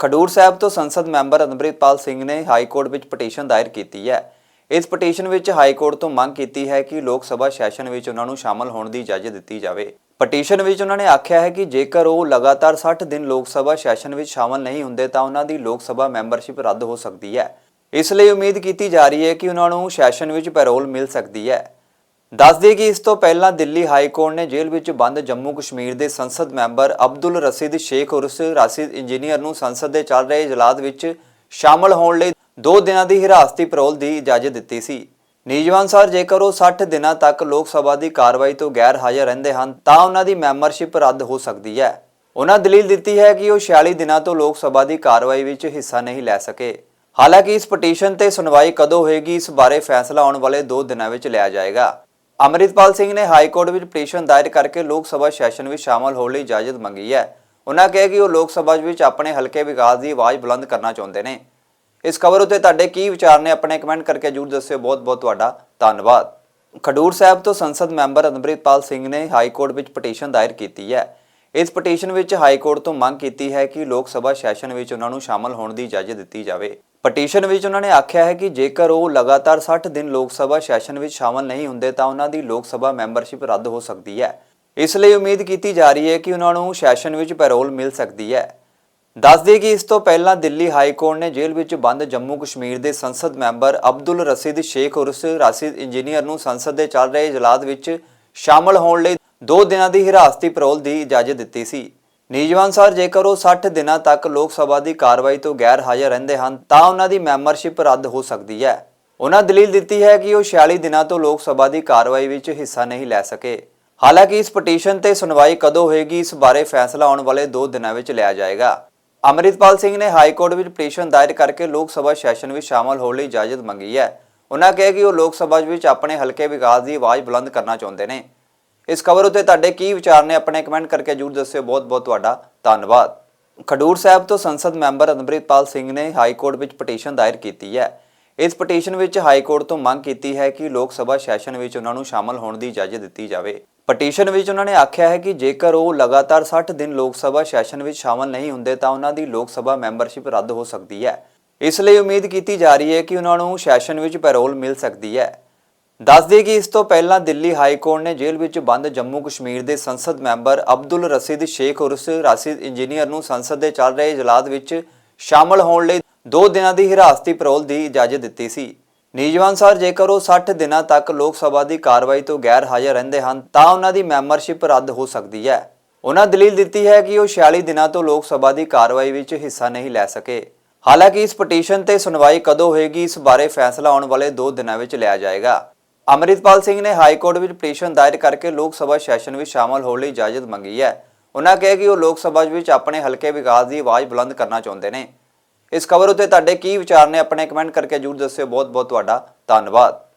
ਖਡੂਰ ਸਾਹਿਬ ਤੋਂ ਸੰਸਦ ਮੈਂਬਰ ਅਨਬ੍ਰਿਤਪਾਲ ਸਿੰਘ ਨੇ ਹਾਈ ਕੋਰਟ ਵਿੱਚ ਪਟੀਸ਼ਨ ਦਾਇਰ ਕੀਤੀ ਹੈ। ਇਸ ਪਟੀਸ਼ਨ ਵਿੱਚ ਹਾਈ ਕੋਰਟ ਤੋਂ ਮੰਗ ਕੀਤੀ ਹੈ ਕਿ ਲੋਕ ਸਭਾ ਸੈਸ਼ਨ ਵਿੱਚ ਉਹਨਾਂ ਨੂੰ ਸ਼ਾਮਲ ਹੋਣ ਦੀ ਇਜਾਜ਼ਤ ਦਿੱਤੀ ਜਾਵੇ। ਪਟੀਸ਼ਨ ਵਿੱਚ ਉਹਨਾਂ ਨੇ ਆਖਿਆ ਹੈ ਕਿ ਜੇਕਰ ਉਹ ਲਗਾਤਾਰ 60 ਦਿਨ ਲੋਕ ਸਭਾ ਸੈਸ਼ਨ ਵਿੱਚ ਸ਼ਾਮਲ ਨਹੀਂ ਹੁੰਦੇ ਤਾਂ ਉਹਨਾਂ ਦੀ ਲੋਕ ਸਭਾ ਮੈਂਬਰਸ਼ਿਪ ਰੱਦ ਹੋ ਸਕਦੀ ਹੈ। ਇਸ ਲਈ ਉਮੀਦ ਕੀਤੀ ਜਾ ਰਹੀ ਹੈ ਕਿ ਉਹਨਾਂ ਨੂੰ ਸੈਸ਼ਨ ਵਿੱਚ ਪੈਰੋਲ ਮਿਲ ਸਕਦੀ ਹੈ। ਦੱਸ ਦਈਏ ਕਿ ਇਸ ਤੋਂ ਪਹਿਲਾਂ ਦਿੱਲੀ ਹਾਈ ਕੋਰਟ ਨੇ ਜੇਲ੍ਹ ਵਿੱਚ ਬੰਦ ਜੰਮੂ ਕਸ਼ਮੀਰ ਦੇ ਸੰਸਦ ਮੈਂਬਰ ਅਬਦੁਲ ਰਸੀਦ ਸ਼ੇਖ ਉਰਸ, ਰਾਸਿਦ ਇੰਜੀਨੀਅਰ ਨੂੰ ਸੰਸਦ ਦੇ ਚੱਲ ਰਹੇ ਇਜਲਾਸ ਵਿੱਚ ਸ਼ਾਮਲ ਹੋਣ ਲਈ 2 ਦਿਨਾਂ ਦੀ ਹਿਰਾਸਤੀ ਪੈਰੋਲ ਦੀ ਇਜਾਜ਼ਤ ਦਿੱਤੀ ਸੀ। ਨਿਯਮਾਂ ਅਨੁਸਾਰ ਜੇਕਰ ਉਹ 60 ਦਿਨਾਂ ਤੱਕ ਲੋਕ ਸਭਾ ਦੀ ਕਾਰਵਾਈ ਤੋਂ ਗੈਰ ਹਾਜ਼ਰ ਰਹਿੰਦੇ ਹਨ, ਤਾਂ ਉਹਨਾਂ ਦੀ ਮੈਂਬਰਸ਼ਿਪ ਰੱਦ ਹੋ ਸਕਦੀ ਹੈ। ਉਹਨਾਂ ਦਲੀਲ ਦਿੱਤੀ ਹੈ ਕਿ ਉਹ 46 ਦਿਨਾਂ ਤੋਂ ਲੋਕ ਸਭਾ ਦੀ ਕਾਰਵਾਈ ਵਿੱਚ ਹਿੱਸਾ ਨਹੀਂ ਲੈ ਸਕੇ। ਹਾਲਾਂਕਿ ਇਸ ਪਟੀਸ਼ਨ ਤੇ ਸੁਣਵਾਈ ਕਦੋਂ ਹੋਏਗੀ, ਇਸ ਬਾਰੇ ਫੈਸਲਾ ਆਉਣ ਵਾਲੇ 2 ਦਿਨਾਂ ਵਿੱਚ ਲਿਆ ਜਾਏਗਾ। ਅਮਰਿਤਪਾਲ ਸਿੰਘ ਨੇ ਹਾਈ ਕੋਰਟ ਵਿੱਚ ਪਟੀਸ਼ਨ ਦਾਇਰ ਕਰਕੇ ਲੋਕ ਸਭਾ ਸੈਸ਼ਨ ਵਿੱਚ ਸ਼ਾਮਲ ਹੋਣ ਲਈ ਇਜਾਜ਼ਤ ਮੰਗੀ ਹੈ। ਉਹਨਾਂ ਕਿਹਾ ਕਿ ਉਹ ਲੋਕ ਸਭਾ ਵਿੱਚ ਆਪਣੇ ਹਲਕੇ ਵਿਕਾਸ ਦੀ ਆਵਾਜ਼ ਬੁਲੰਦ ਕਰਨਾ ਚਾਹੁੰਦੇ ਨੇ। ਇਸ ਖਬਰ ਉੱਤੇ ਤੁਹਾਡੇ ਕੀ ਵਿਚਾਰ ਨੇ ਆਪਣੇ ਕਮੈਂਟ ਕਰਕੇ ਜਰੂਰ ਦੱਸਿਓ। ਬਹੁਤ ਬਹੁਤ ਤੁਹਾਡਾ ਧੰਨਵਾਦ। ਖਡੂਰ ਸਾਹਿਬ ਤੋਂ ਸੰਸਦ ਮੈਂਬਰ ਅਨਬ੍ਰਿਤਪਾਲ ਸਿੰਘ ਨੇ ਹਾਈ ਕੋਰਟ ਵਿੱਚ ਪਟੀਸ਼ਨ ਦਾਇਰ ਕੀਤੀ ਹੈ। ਇਸ ਪਟੀਸ਼ਨ ਵਿੱਚ ਹਾਈ ਕੋਰਟ ਤੋਂ ਮੰਗ ਕੀਤੀ ਹੈ ਕਿ ਲੋਕ ਸਭਾ ਸੈਸ਼ਨ ਵਿੱਚ ਉਹਨਾਂ ਨੂੰ ਸ਼ਾਮਲ ਹੋਣ ਦੀ ਇਜਾਜ਼ਤ ਦਿੱਤੀ ਜਾਵੇ। ਪਟੀਸ਼ਨ ਵਿੱਚ ਉਹਨਾਂ ਨੇ ਆਖਿਆ ਹੈ ਕਿ ਜੇਕਰ ਉਹ ਲਗਾਤਾਰ 60 ਦਿਨ ਲੋਕ ਸਭਾ ਸੈਸ਼ਨ ਵਿੱਚ ਸ਼ਾਮਲ ਨਹੀਂ ਹੁੰਦੇ ਤਾਂ ਉਹਨਾਂ ਦੀ ਲੋਕ ਸਭਾ ਮੈਂਬਰਸ਼ਿਪ ਰੱਦ ਹੋ ਸਕਦੀ ਹੈ। ਇਸ ਲਈ ਉਮੀਦ ਕੀਤੀ ਜਾ ਰਹੀ ਹੈ ਕਿ ਉਹਨਾਂ ਨੂੰ ਸੈਸ਼ਨ ਵਿੱਚ ਪੈਰੋਲ ਮਿਲ ਸਕਦੀ ਹੈ। ਦੱਸ ਦਈਏ ਕਿ ਇਸ ਤੋਂ ਪਹਿਲਾਂ ਦਿੱਲੀ ਹਾਈ ਕੋਰਟ ਨੇ ਜੇਲ੍ਹ ਵਿੱਚ ਬੰਦ ਜੰਮੂ ਕਸ਼ਮੀਰ ਦੇ ਸੰਸਦ ਮੈਂਬਰ ਅਬਦੁਲ ਰਸੀਦ ਸ਼ੇਖ ਉਰਸ ਰਾਸਿਦ ਇੰਜੀਨੀਅਰ ਨੂੰ ਸੰਸਦ ਦੇ ਚੱਲ ਰਹੇ ਇਜਲਾਸ ਵਿੱਚ ਸ਼ਾਮਲ ਹੋਣ ਲਈ 2 ਦਿਨਾਂ ਦੀ ਹਿਰਾਸਤੀ ਪੈਰੋਲ ਦੀ ਇਜਾਜ਼ਤ ਦਿੱਤੀ ਸੀ। ਨਿਯਮਾਂ ਅਨੁਸਾਰ ਜੇਕਰ ਉਹ 60 ਦਿਨਾਂ ਤੱਕ ਲੋਕ ਸਭਾ ਦੀ ਕਾਰਵਾਈ ਤੋਂ ਗੈਰ ਹਾਜ਼ਰ ਰਹਿੰਦੇ ਹਨ, ਤਾਂ ਉਹਨਾਂ ਦੀ ਮੈਂਬਰਸ਼ਿਪ ਰੱਦ ਹੋ ਸਕਦੀ ਹੈ। ਉਹਨਾਂ ਦਲੀਲ ਦਿੱਤੀ ਹੈ ਕਿ ਉਹ 46 ਦਿਨਾਂ ਤੋਂ ਲੋਕ ਸਭਾ ਦੀ ਕਾਰਵਾਈ ਵਿੱਚ ਹਿੱਸਾ ਨਹੀਂ ਲੈ ਸਕੇ। ਹਾਲਾਂਕਿ ਇਸ ਪਟੀਸ਼ਨ ਤੇ ਸੁਣਵਾਈ ਕਦੋਂ ਹੋਏਗੀ, ਇਸ ਬਾਰੇ ਫੈਸਲਾ ਆਉਣ ਵਾਲੇ 2 ਦਿਨਾਂ ਵਿੱਚ ਲਿਆ ਜਾਏਗਾ। ਅਮਰਿਤਪਾਲ ਸਿੰਘ ਨੇ ਹਾਈ ਕੋਰਟ ਵਿੱਚ ਪਟੀਸ਼ਨ ਦਾਇਰ ਕਰਕੇ ਲੋਕ ਸਭਾ ਸੈਸ਼ਨ ਵਿੱਚ ਸ਼ਾਮਲ ਹੋਣ ਲਈ ਇਜਾਜ਼ਤ ਮੰਗੀ ਹੈ। ਉਹਨਾਂ ਕਿਹਾ ਕਿ ਉਹ ਲੋਕ ਸਭਾ ਵਿੱਚ ਆਪਣੇ ਹਲਕੇ ਵਿਕਾਸ ਦੀ ਆਵਾਜ਼ ਬੁਲੰਦ ਕਰਨਾ ਚਾਹੁੰਦੇ ਨੇ। ਇਸ ਖਬਰ ਉੱਤੇ ਤੁਹਾਡੇ ਕੀ ਵਿਚਾਰ ਨੇ ਆਪਣੇ ਕਮੈਂਟ ਕਰਕੇ ਜਰੂਰ ਦੱਸਿਓ। ਬਹੁਤ ਬਹੁਤ ਤੁਹਾਡਾ ਧੰਨਵਾਦ। ਖਡੂਰ ਸਾਹਿਬ ਤੋਂ ਸੰਸਦ ਮੈਂਬਰ ਅਨਬ੍ਰਿਤਪਾਲ ਸਿੰਘ ਨੇ ਹਾਈ ਕੋਰਟ ਵਿੱਚ ਪਟੀਸ਼ਨ ਦਾਇਰ ਕੀਤੀ ਹੈ। ਇਸ ਪਟੀਸ਼ਨ ਵਿੱਚ ਹਾਈ ਕੋਰਟ ਤੋਂ ਮੰਗ ਕੀਤੀ ਹੈ ਕਿ ਲੋਕ ਸਭਾ ਸੈਸ਼ਨ ਵਿੱਚ ਉਹਨਾਂ ਨੂੰ ਸ਼ਾਮਲ ਹੋਣ ਦੀ ਇਜਾਜ਼ਤ ਦਿੱਤੀ ਜਾਵੇ। ਪਟੀਸ਼ਨ ਵਿੱਚ ਉਹਨਾਂ ਨੇ ਆਖਿਆ ਹੈ ਕਿ ਜੇਕਰ ਉਹ ਲਗਾਤਾਰ 60 ਦਿਨ ਲੋਕ ਸਭਾ ਸੈਸ਼ਨ ਵਿੱਚ ਸ਼ਾਮਲ ਨਹੀਂ ਹੁੰਦੇ ਤਾਂ ਉਹਨਾਂ ਦੀ ਲੋਕ ਸਭਾ ਮੈਂਬਰਸ਼ਿਪ ਰੱਦ ਹੋ ਸਕਦੀ ਹੈ। ਇਸ ਲਈ ਉਮੀਦ ਕੀਤੀ ਜਾ ਰਹੀ ਹੈ ਕਿ ਉਹਨਾਂ ਨੂੰ ਸੈਸ਼ਨ ਵਿੱਚ ਪੈਰੋਲ ਮਿਲ ਸਕਦੀ ਹੈ। ਦੱਸ ਦਈਏ ਕਿ ਇਸ ਤੋਂ ਪਹਿਲਾਂ ਦਿੱਲੀ ਹਾਈ ਕੋਰਟ ਨੇ ਜੇਲ੍ਹ ਵਿੱਚ ਬੰਦ ਜੰਮੂ ਕਸ਼ਮੀਰ ਦੇ ਸੰਸਦ ਮੈਂਬਰ ਅਬਦੁਲ ਰਸੀਦ ਸ਼ੇਖ ਉਰਸ ਰਾਸਿਦ ਇੰਜੀਨੀਅਰ ਨੂੰ ਸੰਸਦ ਦੇ ਚੱਲ ਰਹੇ ਇਜਲਾਸ ਵਿੱਚ ਸ਼ਾਮਲ ਹੋਣ ਲਈ 2 ਦਿਨਾਂ ਦੀ ਹਿਰਾਸਤੀ ਪੈਰੋਲ ਦੀ ਇਜਾਜ਼ਤ ਦਿੱਤੀ ਸੀ। ਨਿਯਮਾਂ ਅਨੁਸਾਰ ਜੇਕਰ ਉਹ 60 ਦਿਨਾਂ ਤੱਕ ਲੋਕ ਸਭਾ ਦੀ ਕਾਰਵਾਈ ਤੋਂ ਗੈਰ ਹਾਜ਼ਰ ਰਹਿੰਦੇ ਹਨ, ਤਾਂ ਉਹਨਾਂ ਦੀ ਮੈਂਬਰਸ਼ਿਪ ਰੱਦ ਹੋ ਸਕਦੀ ਹੈ। ਉਹਨਾਂ ਦਲੀਲ ਦਿੱਤੀ ਹੈ ਕਿ ਉਹ 46 ਦਿਨਾਂ ਤੋਂ ਲੋਕ ਸਭਾ ਦੀ ਕਾਰਵਾਈ ਵਿੱਚ ਹਿੱਸਾ ਨਹੀਂ ਲੈ ਸਕੇ। ਹਾਲਾਂਕਿ ਇਸ ਪਟੀਸ਼ਨ ਤੇ ਸੁਣਵਾਈ ਕਦੋਂ ਹੋਏਗੀ, ਇਸ ਬਾਰੇ ਫੈਸਲਾ ਆਉਣ ਵਾਲੇ 2 ਦਿਨਾਂ ਵਿੱਚ ਲਿਆ ਜਾਏਗਾ। ਅਮਰਿਤਪਾਲ ਸਿੰਘ ਨੇ ਹਾਈ ਕੋਰਟ ਵਿੱਚ ਪਟੀਸ਼ਨ ਦਾਇਰ ਕਰਕੇ ਲੋਕ ਸਭਾ ਸੈਸ਼ਨ ਵਿੱਚ ਸ਼ਾਮਲ ਹੋਣ ਲਈ ਇਜਾਜ਼ਤ ਮੰਗੀ ਹੈ। ਉਹਨਾਂ ਕਿਹਾ ਕਿ ਉਹ ਲੋਕ ਸਭਾ ਵਿੱਚ ਆਪਣੇ ਹਲਕੇ ਵਿਕਾਸ ਦੀ ਆਵਾਜ਼ ਬੁਲੰਦ ਕਰਨਾ ਚਾਹੁੰਦੇ ਨੇ। ਇਸ ਖਬਰ ਉੱਤੇ ਤੁਹਾਡੇ ਕੀ ਵਿਚਾਰ ਨੇ, ਆਪਣੇ ਕਮੈਂਟ ਕਰਕੇ ਜਰੂਰ ਦੱਸਿਓ। ਬਹੁਤ ਬਹੁਤ ਤੁਹਾਡਾ ਧੰਨਵਾਦ।